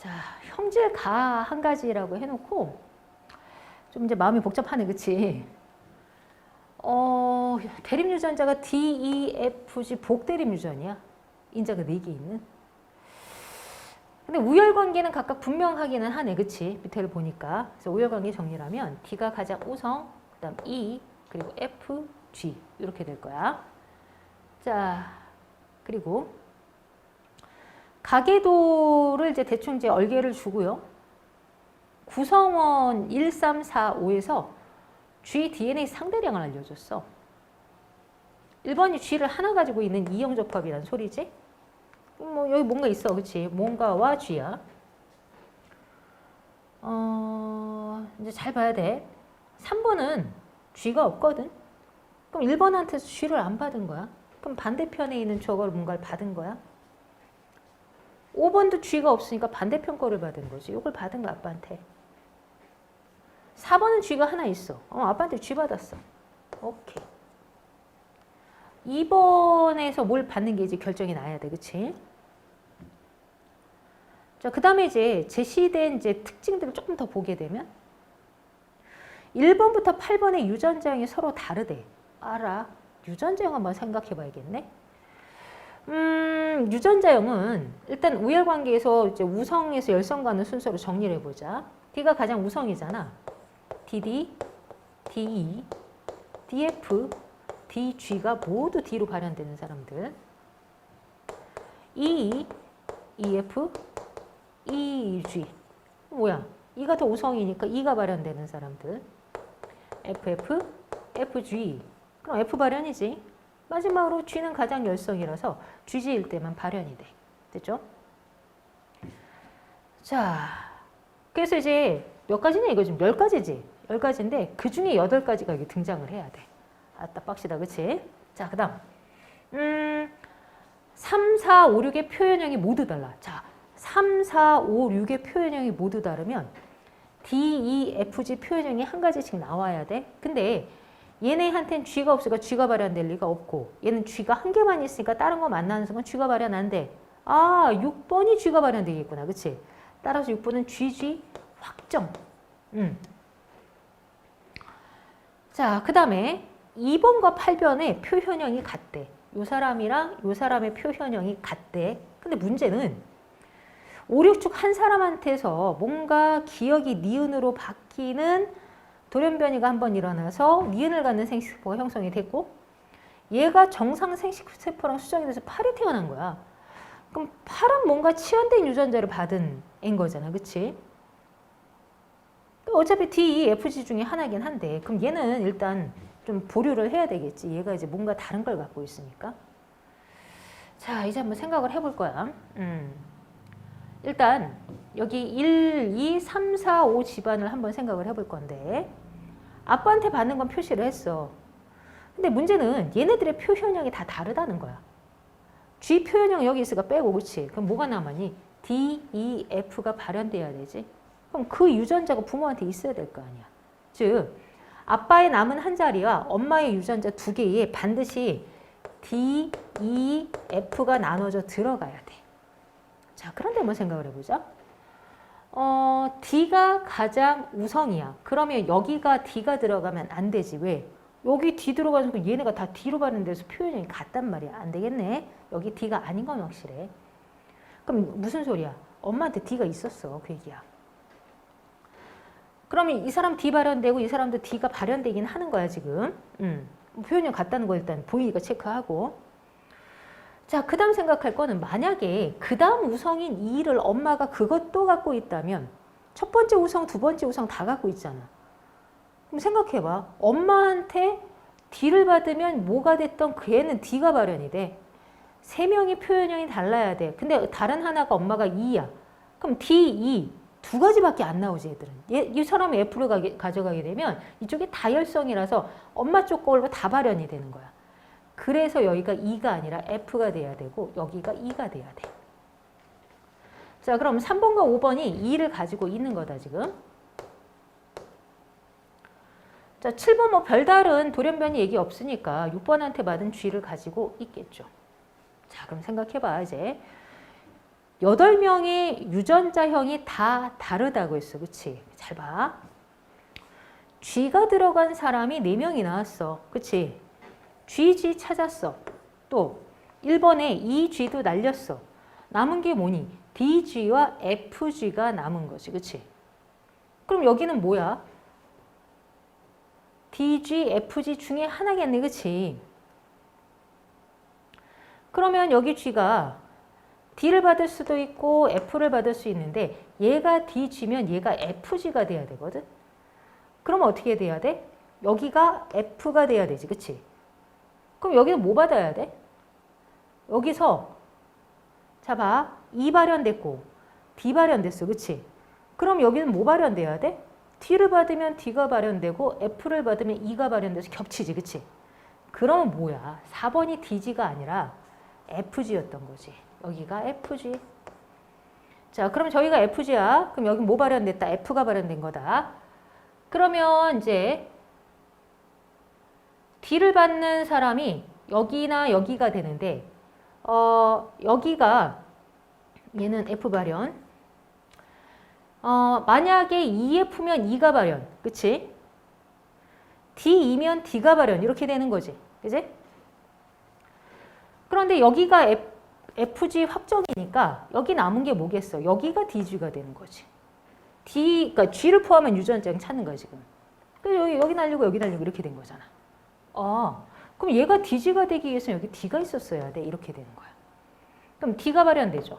자, 형질 가한 가지라고 해놓고 좀 이제 마음이 복잡하네, 그치? 어, 대립 유전자가 D, E, F, G 복 대립 유전이야. 인자가 4개 있는. 근데 우열 관계는 각각 분명하기는 하네, 그치? 밑에를 보니까. 그래서 우열 관계 정리라면 D가 가장 우성, 그 다음 E, 그리고 F, G 이렇게 될 거야. 자, 그리고 가계도를 이제 대충 이제 얼개를 주고요. 구성원 1, 3, 4, 5에서 G DNA 상대량을 알려줬어. 1번이 G를 하나 가지고 있는 이형 적합이란 소리지? 뭐 여기 뭔가 있어, 그렇지? 뭔가와 G야. 어, 이제 잘 봐야 돼. 3번은 G가 없거든. 그럼 1번한테서 G를 안 받은 거야. 그럼 반대편에 있는 저걸 뭔가를 받은 거야. 5번도 G가 없으니까 반대편 거를 받은 거지. 이걸 받은 거 아빠한테. 4번은 G가 하나 있어. 어, 아빠한테 G 받았어. 오케이. 2번에서 뭘 받는 게 이제 결정이 나야 돼. 그치? 자, 그 다음에 이제 제시된 이제 특징들을 조금 더 보게 되면 1번부터 8번의 유전자형이 서로 다르대. 알아. 유전자형 한번 생각해 봐야겠네. 음, 유전자형은 일단 우열 관계에서 이제 우성에서 열성 가는 순서로 정리를 해보자. D가 가장 우성이잖아. DD, DE, DF, DG가 모두 D로 발현되는 사람들. EE, EF, EG. 뭐야? E가 더 우성이니까 E가 발현되는 사람들. FF, FG. 그럼 F 발현이지. 마지막으로 G는 가장 열성이라서 GG일 때만 발현이 돼. 됐죠? 자, 그래서 이제 몇 가지냐 이거 지금 열 가지지? 열 가지인데 그 중에 여덟 가지가 여기 등장을 해야 돼. 아따 빡시다, 그치? 자, 그 다음. 음, 3, 4, 5, 6의 표현형이 모두 달라. 자, 3, 4, 5, 6의 표현형이 모두 다르면 D, E, F, G 표현형이 한 가지씩 나와야 돼. 근데 얘네한테는 G가 없으니까 G가 발현될 리가 없고 얘는 G가 한 개만 있으니까 다른 거 만나는 순간 G가 발현 안 돼. 아, 6번이 G가 발현되겠구나. 그치? 따라서 6번은 GG 확정. 음. 자, 그 다음에 2번과 8번의 표현형이 같대. 요 사람이랑 요 사람의 표현형이 같대. 근데 문제는 5, 6축 한 사람한테서 뭔가 기억이 니은으로 바뀌는 돌연변이가 한 번 일어나서 니은을 갖는 생식세포가 형성이 됐고 얘가 정상 생식세포랑 수정이 돼서 팔이 태어난 거야. 그럼 팔은 뭔가 치환된 유전자를 받은 애인 거잖아. 그치? 어차피 D, E, F, G 중에 하나긴 한데 그럼 얘는 일단 좀 보류를 해야 되겠지. 얘가 이제 뭔가 다른 걸 갖고 있으니까. 자, 이제 한번 생각을 해볼 거야. 음. 일단 여기 1, 2, 3, 4, 5 집안을 한번 생각을 해볼 건데 아빠한테 받는 건 표시를 했어. 근데 문제는 얘네들의 표현형이 다 다르다는 거야. G 표현형 여기 있으니까 빼고 그렇지. 그럼 뭐가 남았니? D, E, F가 발현돼야 되지. 그럼 그 유전자가 부모한테 있어야 될 거 아니야. 즉 아빠의 남은 한 자리와 엄마의 유전자 두 개에 반드시 D, E, F가 나눠져 들어가야 돼. 자, 그런데 한번 생각을 해보자. 어, D가 가장 우성이야. 그러면 여기가 D가 들어가면 안 되지. 왜? 여기 D 들어가서 얘네가 다 D로 가는 데서 표현이 같단 말이야. 안 되겠네. 여기 D가 아닌 건 확실해. 그럼 무슨 소리야? 엄마한테 D가 있었어. 그 얘기야. 그러면 이 사람 D 발현되고 이 사람도 D가 발현되긴 하는 거야, 지금. 음. 표현이 같다는 거 일단 보이니까 체크하고. 자, 그 다음 생각할 거는 만약에 그 다음 우성인 2를 엄마가 그것도 갖고 있다면 첫 번째 우성, 두 번째 우성 다 갖고 있잖아. 그럼 생각해봐. 엄마한테 D를 받으면 뭐가 됐던 그 애는 D가 발현이 돼. 세 명의 표현형이 달라야 돼. 근데 다른 하나가 엄마가 2야. 그럼 D, E 두 가지밖에 안 나오지 애들은. 얘, 이 사람이 F를 가게, 가져가게 되면 이쪽에 다열성이라서 엄마 쪽 걸로 다 발현이 되는 거야. 그래서 여기가 2가 아니라 F가 돼야 되고 여기가 2가 돼야 돼. 자 그럼 3번과 5번이 2를 가지고 있는 거다 지금. 자 7번 뭐 별다른 돌연변이 얘기 없으니까 6번한테 받은 G를 가지고 있겠죠. 자 그럼 생각해봐 이제 8명의 유전자형이 다 다르다고 했어. 그치? 잘 봐. G가 들어간 사람이 4명이 나왔어. 그치? GG 찾았어. 또 1번에 EG도 날렸어. 남은 게 뭐니? DG와 FG가 남은 거지. 그치? 그럼 여기는 뭐야? DG, FG 중에 하나겠네. 그치? 그러면 여기 G가 D를 받을 수도 있고 F를 받을 수 있는데 얘가 DG면 얘가 FG가 돼야 되거든. 그럼 어떻게 돼야 돼? 여기가 F가 돼야 되지. 그치? 그럼 여기는 뭐 받아야 돼? 여기서 자 봐. E 발현됐고 D 발현됐어. 그치? 그럼 여기는 뭐 발현돼야 돼? D를 받으면 D가 발현되고 F를 받으면 E가 발현돼서 겹치지. 그치? 그러면 뭐야? 4번이 DG가 아니라 FG였던 거지. 여기가 FG. 자, 그럼 저희가 FG야. 그럼 여기 뭐 발현됐다? F가 발현된 거다. 그러면 이제 D를 받는 사람이 여기나 여기가 되는데 어, 여기가 얘는 F 발현. 어, 만약에 EF면 E가 발현. 그치? D이면 D가 발현. 이렇게 되는 거지. 그지? 그런데 여기가 F, FG 확정이니까 여기 남은 게 뭐겠어? 여기가 DG가 되는 거지. D, 그러니까 G를 포함한 유전자를 찾는 거야 지금. 여기 여기 날리고 여기 날리고 이렇게 된 거잖아. 아, 그럼 얘가 DG가 되기 위해서 여기 D가 있었어야 돼. 이렇게 되는 거야. 그럼 D가 발현되죠.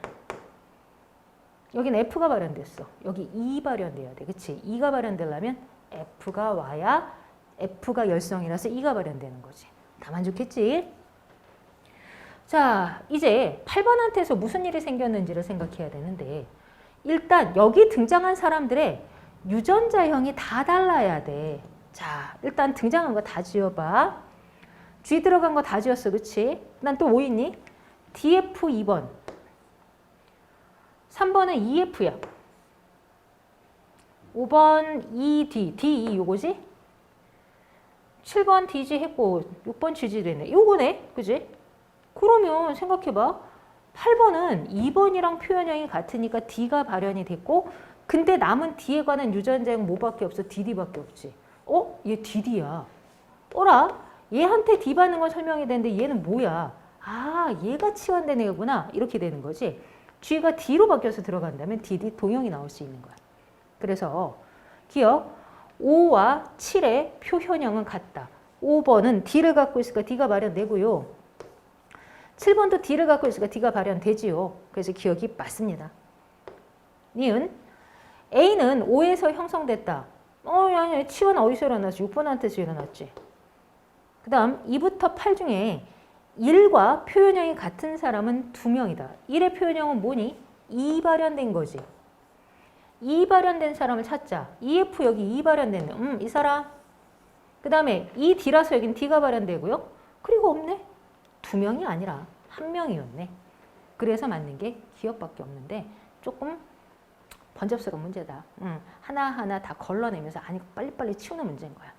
여기는 F가 발현됐어. 여기 E 발현돼야 돼. 그치? E가 발현되려면 F가 와야 F가 열성이라서 E가 발현되는 거지. 다 만족했지? 자, 이제 8번한테서 무슨 일이 생겼는지를 생각해야 되는데 일단 여기 등장한 사람들의 유전자형이 다 달라야 돼. 자, 일단 등장한 거 다 지어봐. G 들어간 거 다 지었어, 그치? 난 또 뭐 있니? DF 2번. 3번은 EF야. 5번 ED, DE 요거지? 7번 DG 했고 6번 GG 됐네. 요거네, 그지? 그러면 생각해봐. 8번은 2번이랑 표현형이 같으니까 D가 발현이 됐고 근데 남은 D에 관한 유전자형 뭐밖에 없어? DD밖에 없지. 어? 얘 DD야. 어라? 얘한테 D 받는 걸 설명해야 되는데 얘는 뭐야? 아, 얘가 치환된 애구나. 이렇게 되는 거지. G가 D로 바뀌어서 들어간다면 DD 동형이 나올 수 있는 거야. 그래서 기억 5와 7의 표현형은 같다. 5번은 D를 갖고 있으니까 D가 발현되고요. 7번도 D를 갖고 있으니까 D가 발현되지요. 그래서 기억이 맞습니다. 니은 A는 5에서 형성됐다. 어, 아니, 치환 어디서 일어났지? 6번한테서 일어났지. 그 다음 2부터 8 중에 1과 표현형이 같은 사람은 2명이다. 1의 표현형은 뭐니? 2 발현된 거지. 2 발현된 사람을 찾자. EF 여기 2 발현됐네. 음, 이 사람. 그 다음에 이 D라서 여긴 D가 발현되고요. 그리고 없네. 두 명이 아니라 한 명이었네. 그래서 맞는 게 기억밖에 없는데 조금 번잡스러운 문제다. 음, 하나하나 다 걸러내면서 아니 빨리빨리 치우는 문제인 거야.